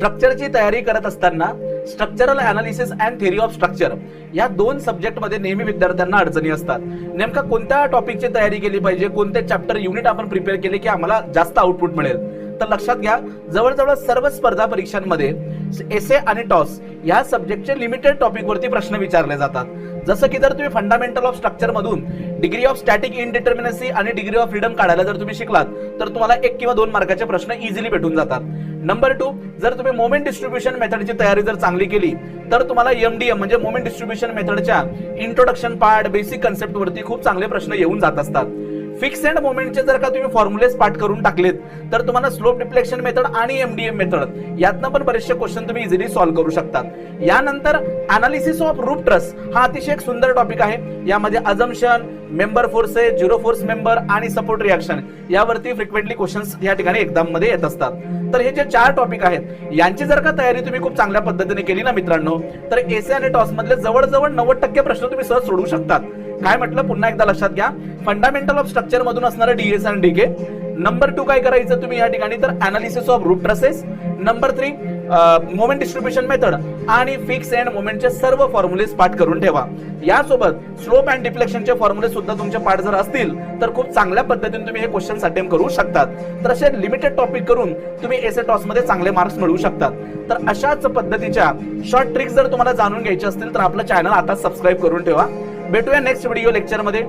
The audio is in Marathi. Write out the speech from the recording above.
स्ट्रक्चरची तयारी करत असताना structural analysis and theory of structure या दोन सब्जेक्टमध्ये नेहमी विद्यार्थ्यांना अडचणी असतात. नेमका कोणत्या टॉपिकची तयारी केली पाहिजे? कोणते चॅप्टर युनिट आपण प्रिपेअर केले की आम्हाला जास्त आउटपुट मिळेल? तर लक्षात घ्या जवळजवळ सर्व स्पर्धा परीक्षांमध्ये एसे आणि टॉस या सब्जेक्टचे लिमिटेड टॉपिकवरती प्रश्न विचारले जातात. जसं की जर तुम्ही फंडामेंटल ऑफ स्ट्रक्चर मधून डिग्री ऑफ स्टॅटिक इनडिटर्मिनसी आणि डिग्री ऑफ फ्रीडम काढायला जर तुम्ही शिकलात तर तुम्हाला एक किंवा दोन मार्काचे प्रश्न इझिली भेटून जातात. नंबर टू जर तुम्ही मोमेंट डिस्ट्रीब्युशन मेथडची तयारी जर चांगली केली तर तुम्हाला एमडीएम म्हणजे मोमेंट डिस्ट्रीब्युशन मेथडच्या इंट्रोडक्शन पार्ट बेसिक कन्सेप्ट वरती खूप चांगले प्रश्न येऊन जात असतात. फिक्स अँड मोमेंटचे जर का तुम्ही फॉर्म्युलेस पाठ करून टाकलेत तर तुम्हाला स्लोप डिफ्लेक्शन मेथड आणि एमडीएम मेथड यातनं पण बरेचसे क्वेश्चन तुम्ही इझिली सॉल्व्ह करू शकतात. यानंतर अनालिसिस ऑफ रूप ट्रस्ट हा अतिशय एक सुंदर टॉपिक आहे. यामध्ये assumption member forces zero force member आणि सपोर्ट रिॲक्शन यावरती फ्रिक्वेंटली क्वेश्चन्स या ठिकाणी एक्झाममध्ये येत असतात. तर हे जे चार टॉपिक आहेत यांची जर का तयारी तुम्ही खूप चांगल्या पद्धतीने केली ना मित्रांनो तर एसे आणि टॉस मधले जवळजवळ नव्वद टक्के प्रश्न तुम्ही सहज सोडवू शकतात. काय म्हटलं? पुन्हा एकदा लक्षात घ्या. फंडामेंटल ऑफ स्ट्रक्चर मधून असणारं डीएस आणि डीके नंबर टू काय करायचं तुम्ही या ठिकाणी? तर analysis of roof trusses number three moment distribution method आणि फिक्स अँड मोमेंटचे सर्व फॉर्म्युलेस पाठ करून ठेवा. यासोबत स्लोप अँड डिफ्लेक्शनचे फॉर्म्युले सुद्धा तुमचे पाठ जर असतील तर खूप चांगल्या पद्धतीने तुम्ही हे क्वेश्चन अटेम्प्ट करू शकतात. तर असे लिमिटेड टॉपिक करून तुम्ही एसे टॉसमध्ये चांगले मार्क्स मिळवू शकतात. तर अशाच पद्धतीच्या शॉर्ट ट्रिक्स जर तुम्हाला जाणून घ्यायचे असतील तर आपलं चॅनल आता सबस्क्राईब करून ठेवा. भेटूया नेक्स्ट व्हिडिओ लेक्चरमध्ये